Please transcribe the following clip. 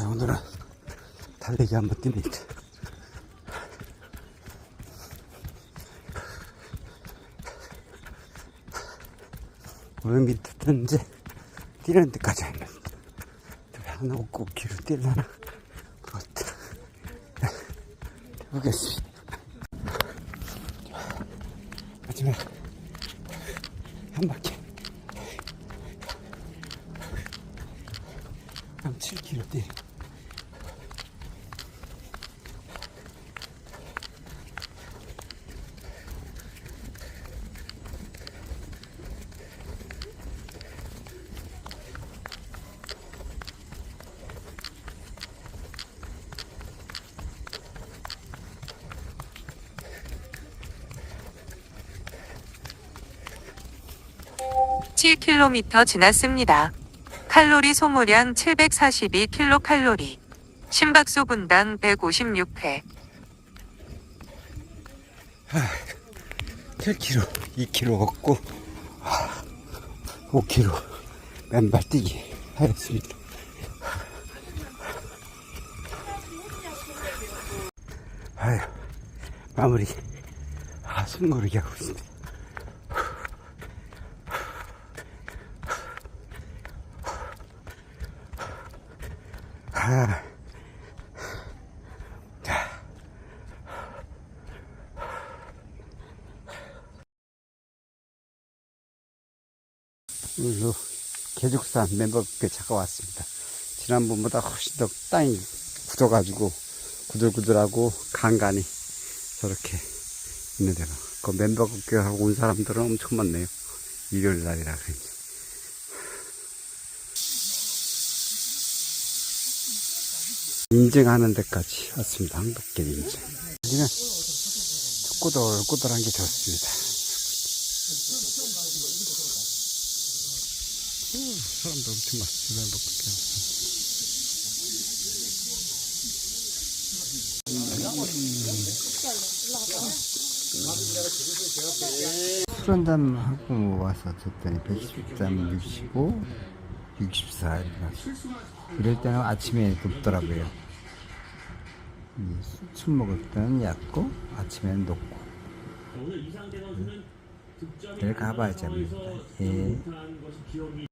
자, 오늘은 달리기 한번 뜁니다. 오늘 밑에 이제 뛰는 데까지 왔는데 하나 없고 길을 뛰려나? 그렇다. 해보겠습니다. 마지막 한 바퀴. 한 7km 뛰 7km 지났습니다. 칼로리 소모량 742kcal. 심박수 분당 156회. 7km, 2km 걷고 5km 맨발 뛰기 하였습니다. 아유, 마무리. 아, 숨 고르게 하고 있습니다. 아, 자. 오늘도 개죽산 멤버께 잠깐 왔습니다. 지난번보다 훨씬 더 땅이 굳어가지고 구들구들하고 간간히 저렇게 있는데요. 그 멤버께 하고 온 사람들은 엄청 많네요. 일요일 날이라 그런지. 인증하는 데까지 왔습니다. 한국계 인증. 여기는 꼬들꼬들한 게 좋습니다. 오, 사람도 엄청 많습니다. 멤버께. 술한잔 하고 와서 줬더니 110점 65, 64 이렇게 나왔어요. 이럴 때는 아침에 높더라고요. 이술 먹을 때는 얕고 아침에는 높고. 내일 가봐야지 합니다. 예.